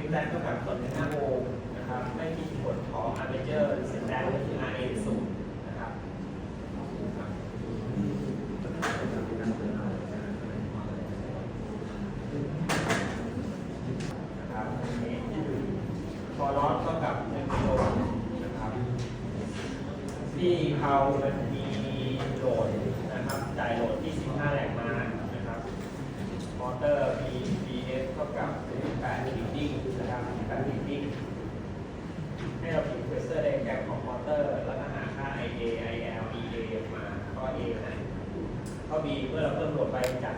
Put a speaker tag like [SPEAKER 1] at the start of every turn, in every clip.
[SPEAKER 1] x z เท่ากับส่วนหน้าโมงนะครับ ไม่มีผลของ armature resistance ก็คือ RA ศูนย์นะครับนะครับอันนี้ฟอร์ลอสเท่ากับหนึ่งกิโลนะครับ ที่เขามันมีโหลดนะครับจ่ายโหลดที่15แรงมานะครับมอเตอร์ B BS เท่ากับ8ลิตติ้งนะครับ8ลิตติ้ง ให้เราพิมพ์เพรสเซอร์ไดแกรมของมอเตอร์ แล้วก็หาค่า IA IL EA มาก็ A นะ ข้อ B เมื่อเราเพิ่มโหลดไปจาก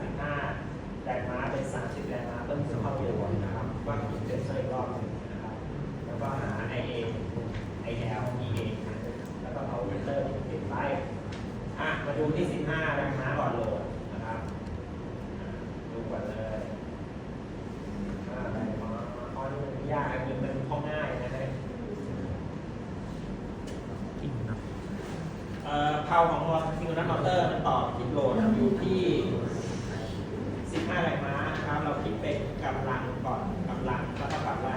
[SPEAKER 1] 15 แรงม้าเป็น 30 แรงม้าเพิ่มขึ้นเข้าเร็วนะครับว่าพิมพ์เพรสเซอร์อีกรอบหนึงนะครับ แล้วก็หา IA IL EA แล้วก็เอาเวกเตอร์ติดไปอะมาดูที่ 15 แรงม้าก่อนโหลดนะครับ ดูก่อนเลยอ่าแรงม้าข้อนี้มันยากอันนี้มันข้อง่ายนะฮะ เอ่อเพาของมอซิงนัทมอเตอร์มันต่อคิดโหลดอยู่ที่ 15แรงม้านะครับ เราคิดเป็นกำลังก่อนกำลังก็เท่ากับว่า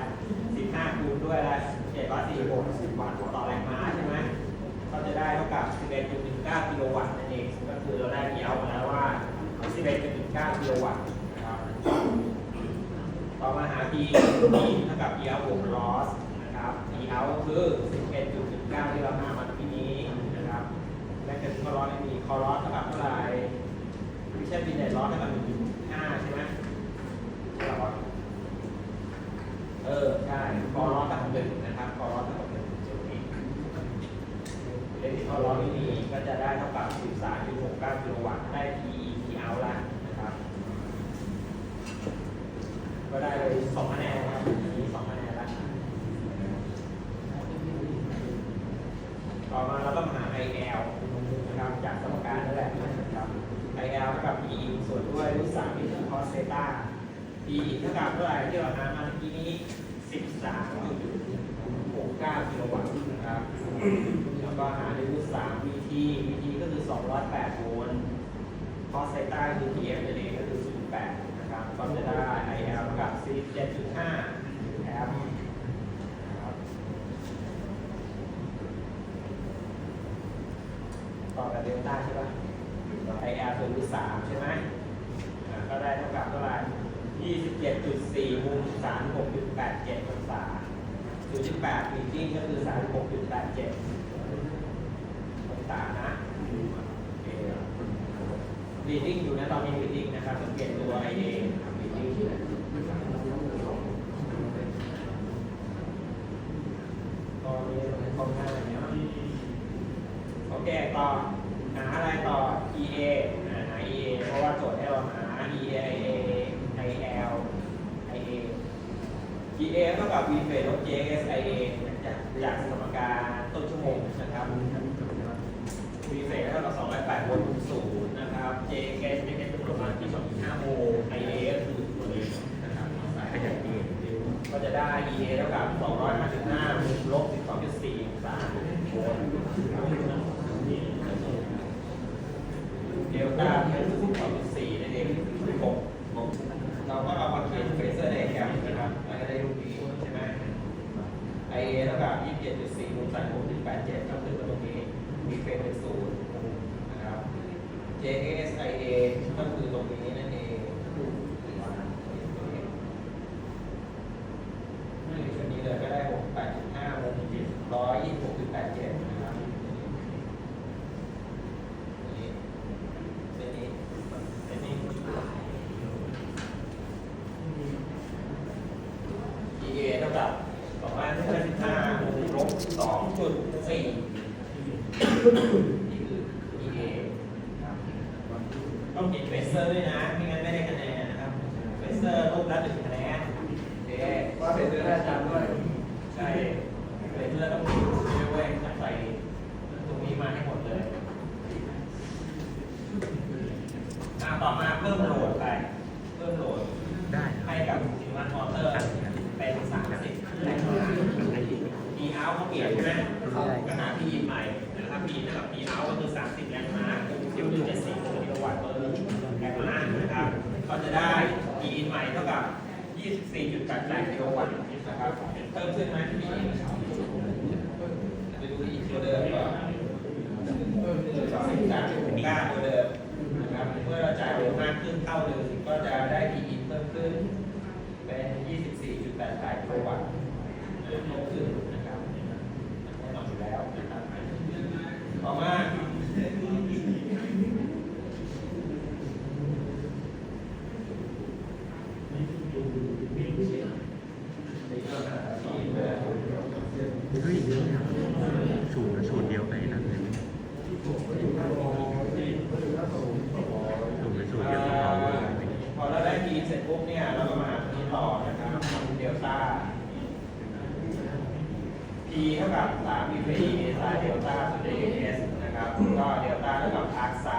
[SPEAKER 1] 15คูณด้วยอะ746วัตต์ต่อแรงม้าใช่ไหมก็จะได้เท่ากับ 11.19 กิโลวัตต์นั่นเองก็คือเราได้พีเอามาแล้วว่า 11.19 กิโลวัตต์นะครับต่อมาหา P P เท่ากับ P out บวก loss นะครับ P out คือ 11.19 ที่เราหามาที่นี้นะครับและจะค อร้อนไม่มีคอร้อนเท่ากับเท่าไหร่ไม่ใช่ปีเน็ตร้อนเท่ากับ1.5ใช่ไหมใช่หรอเออใช่คอร้อนเท่ากับหนึ่งนะครับคอร้อนเท่ากับหนึ่งจุดนี้เลขที่คอร้อนไม่มีก็จะได้เท่ากับ13.69กิโลวัตต์ได้ P P out ละนะครับ ก็ได้เลยสองคะแนนนะครับนี้สองคะแนนล้วต่อมาเราก็มาหา IL นะครับจากสมการนั่นแหละนะครับ IL เท่ากับ P ส่วนด้วยรูทสามที่คือ cos theta P เท่ากับเท่าไหร่ที่เราหามาเมื่อกี้นี้13.69กิโลวัตต์นะครับแล้วก็หาด้วยรูทสาม VT VT ก็คือ208โวลต์ cos theta คือ PF นั่นเองก็คือ0.8นะครับก็จะได้ IL เท่ากับ17.5แอมป์นะครับต่อ กับเดลต้าใช่ไหมไอแอลส่วนรูทสามใช่ไหมก็ได้เท่ากับเท่าไหร่ยี่สิบเจ็ดจุดสี่มุมสามหกจุดแปดเจ็ดองศาจุดที่แปดปีกิ้งก็คือสามหกจุดแปดเจ็ดองศานะบีดิ้งอยู่นะตอนนี้บีดิ้งนะครับสังเกตตัวไอเองบีดิ้งตอนนี้ตรงหน้าเนาะโอเคต่อ หาอะไรต่อ EA หา EA เพราะว่าโจทย์ให้เราหา EA IA IL IA EA เท่ากับ V เฟสลบ JS IA จากจากสมการต้นชั่วโมงนะครับ V เฟสเท่ากับ208โวลต์คูณศูนย์นะครับ JS J S เป็นประมาณที่2.5โมล I A ก็คือตัวนี้นะครับขยันดีก็จะได้ E A เท่ากับ255ลบ12.4องศาโวลต์เดลต้าเป็น12.4นั่นเอง6เราก็เอามาเขียนเฟเซอร์ไดแกรมนะครับแล้วก็ได้รูปนี้ใช่ไหม I A เท่ากับ27.4คูณ36.87ก็คือตรงนี้ มีเฟสเป็นศูนย์นะครับ JSIA ก็คือตรงนี้นั่นเองนี่ชุดนี้เลยก็ได้ 68.5วง126.87นะครับนี่เส้นนี้เส้นนี้ EA เท่ากับ255วงลบ2.4 นี่คือ EA ครับต้องเขียนเฟเซอร์ด้วยนะ ไม่งั้นไม่ได้คะแนนนะครับเฟเซอร์รูปละหนึ่งคะแนนโอเค
[SPEAKER 2] ว่าเป็นเรื่องอาจารย์ด้วย
[SPEAKER 1] ใช่เฟเซอร์ต้องมีด้วยเวยต้องใส่ตรงนี้มาให้หมดเลยอะต่อมาเพิ่มโหลดไป เพิ่มโหลด
[SPEAKER 3] ได้
[SPEAKER 1] ให้กับซิงมันมอเตอร์เป็น30แรงม้า P out เขาเปลี่ยนใช่ไหมก็หา P in ใหม่ นะครับ P เท่ากับ P out ก็คือ 30 แรงม้าคิวหนึ่งเจ็ดสี่กิโลวัตต์เปอร์แรงม้านะครับก็จะได้ P in ใหม่เท่ากับ 24.88กิโลวัตต์นะครับเพิ่มขึ้นไหมที่นี่ไปดูอีกตัวเดิมก่อนสองสิบสามจุดเก้าตัวเดิมนะครับ เมื่อเราจ่ายเร็วมากขึ้นเท่าเดิมก็จะได้พีอินเพิ่มขึ้น เป็น 24.88กิโลวัตต์เพิ่มขึ้นนะครับแน่นอนอยู่แล้วนะครับต่อมา
[SPEAKER 3] เฮ้ยสูตรสูตรเดียวไปนั่นเลยสูตรเป็นสูตรเดียวกับเขาเลย
[SPEAKER 1] พอเราได้พีเสร็จปุ๊บเนี่ยเราก็มาตัวนี้ต่อนะครับทำเดลต้า P เท่ากับ3 p ไซน์เดลต้าส่วน ds นะครับ ก็เดลต้าแล้วก็พาร์คไซ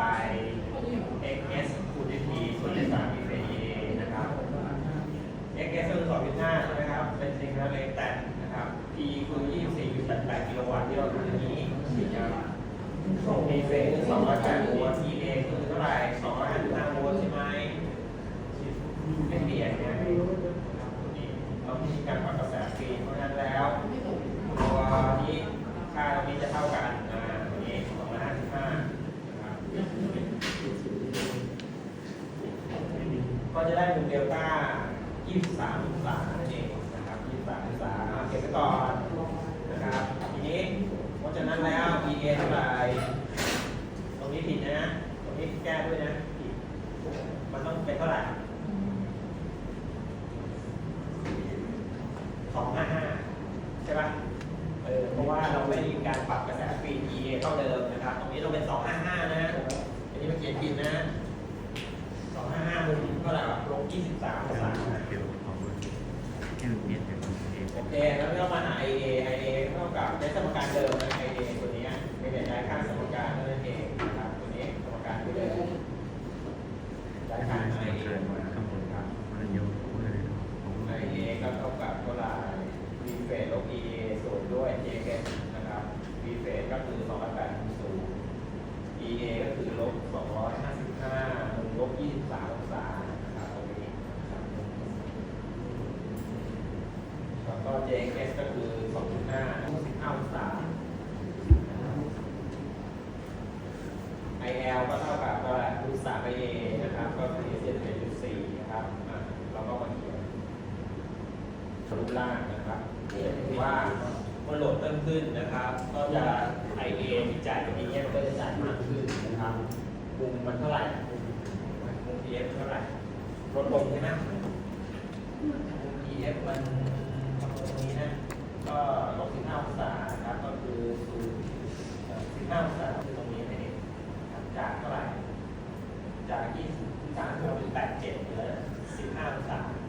[SPEAKER 1] เอ็กเอสคูณด้พีส่วนด้วสามมีเอนะครับเอ็กเอสคือสองจุดห้านะครับ เป็นสิ่งที่เล็แตนนะครับพีคือยี่สิบสี่จุดแปดแปดกิโลวัตต์ที่เราดูในนี้สี่ยาวส่งมีเฟสสองร้อยแปดโวลต์พีเอคือเท่าไหร่สองร้อยห้าสิบห้าโวลต์ใช่ไหมไม่เปลี่ยนนะเรามีการปรับกระแสฟรีเพราะนั้นแล้วนี้ค่าตรงนี้จะเท่ากันอ่าตรงนี้255นะครับ ก็จะได้มุมเดลต้า 23องศานั่นเองนะครับ 23องศาเก็บไว้ก่อนนะครับ ทีนี้เพราะฉะนั้นแล้ว EA เท่าไหร่ตรงนี้ผิดนะ ตรงนี้แก้ด้วยนะผิดมันต้องเป็นเท่าไหร่สองห้า ยี่สิบสามองศา
[SPEAKER 3] เดียวกับเขาเลยแค่มันเปลี่ยน
[SPEAKER 1] โอเค แล้วเรามาหา IA IA เท่ากับในสมการเดิมนะ IA ตัวนี้ไม่ได้ย้ายค่าสมการเท่านั้นเองนะครับ ตัวนี้สมการที่เดิมย้ายค่า
[SPEAKER 3] ใช่
[SPEAKER 1] IA
[SPEAKER 3] ใช่ข้างบนครับมันเยอะเลย
[SPEAKER 1] IA ก็เท่ากับเท่าไหร่ V เฟสลบ EA ส่วนด้วย JS นะครับ V เฟสก็คือ208คูณศูนย์ EA ก็คือลบ255ลบลบ23องศานะครับตรงนี้นะครับ แล้วก็ JS ก็คือ 2.5 15องศา IL ก็เท่ากับก็รูทสาม IA นะครับ ก็คือเศษเป็นจุดสี่นะครับเราก็มาเขียนรูปล่างนะครับเห็นว่าเมื่อโหลดเพิ่มขึ้นนะครับ ก็จะ IA ที่จ่ายตรงนี้เนี่ยมันก็จะจ่ายมากขึ้นนะครับมุมมันเท่าไหร่มุม EF เท่าไหร่ลดลงใช่ไหมมุม EF มันตรงนี้นะ ก็ลบ 15องศานะครับก็คือ0 15องศา